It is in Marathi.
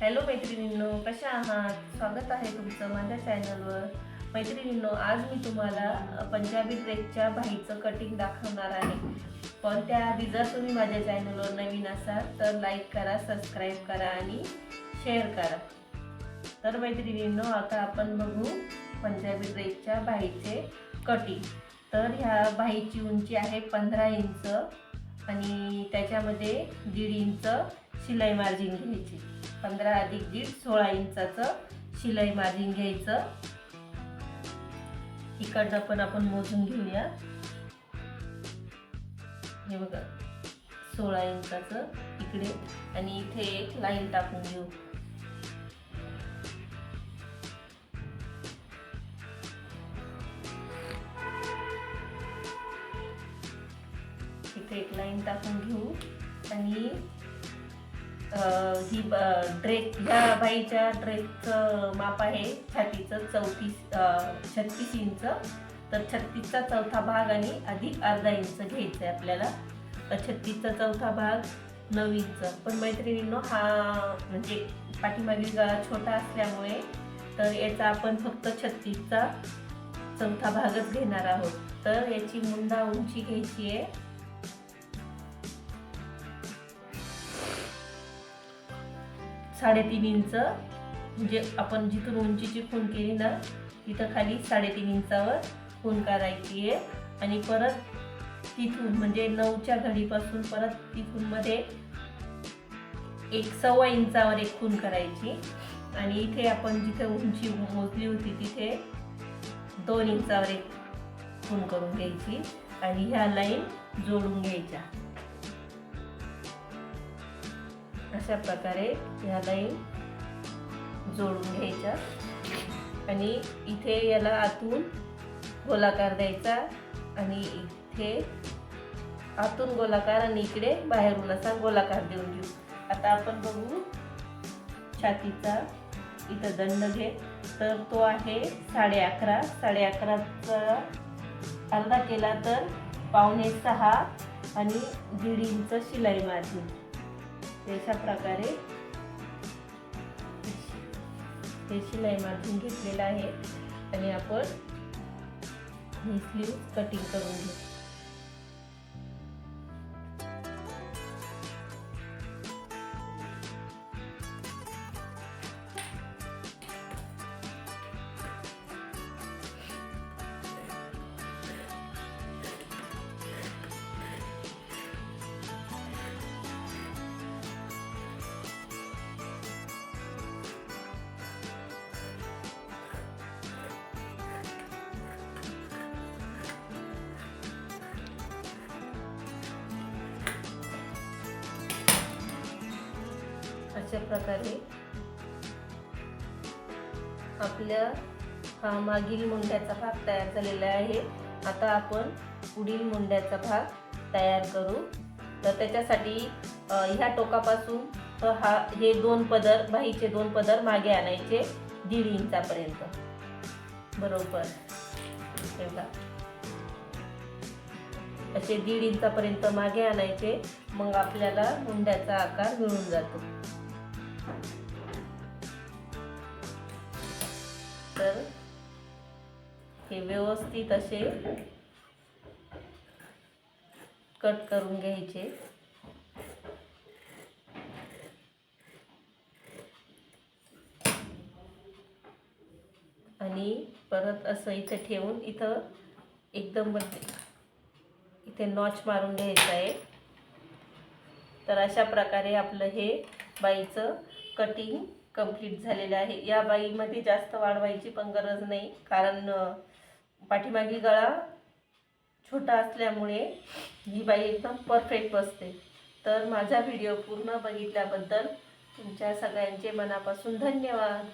हॅलो मैत्रिणींनो कशा आहात? स्वागत आहे तुमचं माझ्या चॅनलवर. मैत्रिणींनो आज मी तुम्हाला पंजाबी ड्रेसच्या भाईचं कटिंग दाखवणार आहे. पण त्याआधी जर तुम्ही माझ्या चॅनलवर नवीन असाल तर लाईक करा सबस्क्राईब करा आणि शेअर करा. तर मैत्रिणींनो आता आपण बघू पंजाबी ड्रेसच्या भाईचे कटिंग तर ह्या बाईची उंची आहे पंधरा इंच. आणि त्याच्यामध्ये दीड इंच शिलाई मार्जिन घ्यायची. पंधरा अधिक दीड सोळा इंचाचं शिलाई मार्जिन घ्यायचं. इकडनं पण आपण मोजून घेऊया. हे बघा सोळा इंचाचं इकडे. आणि इथे एक लाईन टाकून घेऊ. इथे एक लाईन टाकून घेऊ. आणि ही ड्रेस ह्या बाईच्या ड्रेकचं माप आहे छातीचं चौतीस छत्तीस इंच. तर छत्तीसचा चौथा भाग आणि अधिक अर्धा इंच घ्यायचं आहे आपल्याला. तर छत्तीसचा चौथा भाग नऊ इंच. पण मैत्रिणींनो हा म्हणजे पाठीमागील गळा छोटा असल्यामुळे तर याचा आपण फक्त छत्तीसचा चौथा भागच घेणार आहोत. तर याची मुंडा उंची घ्यायची आहे. साडेतीन इंच म्हणजे आपण जिथून उंचीची खून केली ना तिथं खाली साडेतीन इंचावर खून करायची आहे. आणि परत तिथून म्हणजे नऊच्या घडीपासून परत तिथून मध्ये एक सव्वा इंचावर एक खून करायची. आणि इथे आपण जिथे उंची मोजली होती तिथे दोन इंचावर एक खून करून घ्यायची. आणि ह्या लाईन जोडून घ्यायच्या. अशा प्रकारे ह्या लाईन जोडून घ्यायच्या आणि इथे याला आतून गोलाकार द्यायचा आणि इथे आतून गोलाकार आणि इकडे बाहेरून असा गोलाकार देऊन घेऊ. आता आपण बघू छातीचा इथं दंड घे. तर तो आहे साडे अकरा. साडे अकराचा अर्धा केला तर पावणे सहा आणि दीड इंच शिलाई मारली. अशा प्रकारे हे शिलाई मार्जिन घेतलेलं आहे. आणि आपण ही स्लीव कटिंग करून घेऊ. अशा प्रकारे आपल्या हा मागील मुंड्याचा भाग तयार झालेला आहे. आता आपण पुढील मुंड्याचा भाग तयार करू. तर त्याच्यासाठी ह्या टोकापासून तर हा हे दोन पदर बाहीचे दोन पदर मागे आणायचे दीड इंचापर्यंत. बरोबर. एवढा असे दीड इंचापर्यंत मागे आणायचे. मग आपल्याला मुंड्याचा आकार मिळून जातो. तर हे व्यवस्थित असे कट करून घ्यायचे. आणि परत असं इथं ठेवून इथं एकदम म्हणजे इथे नॉच मारून घ्यायचं आहे. तर अशा प्रकारे आपलं हे बाईचं कटिंग कंप्लीट झालेलं आहे. या बाईमध्ये जास्त वाढवायची पण गरज नाही. कारण पाठीमागे पाठीमागील गळा छोटा असल्यामुळे ही बाई एकदम परफेक्ट बसते. तर माझा व्हिडिओ पूर्ण बघितल्याबद्दल तुमच्या सगळ्यांचे मनापासून धन्यवाद.